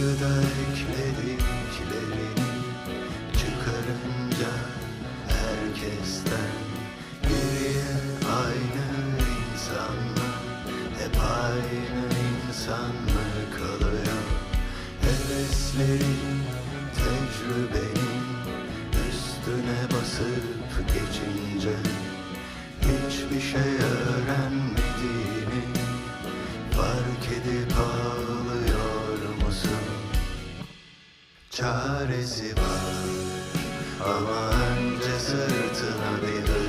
Arkada eklediklerin çıkarınca herkesten Geriye aynı insanlar hep aynı insan kalıyor. Heveslerin, tecrübenin üstüne basıp geçince Hiçbir şey öğrenmediğini fark edip ağlıyor Çaresi var. Ama önce sırtına bir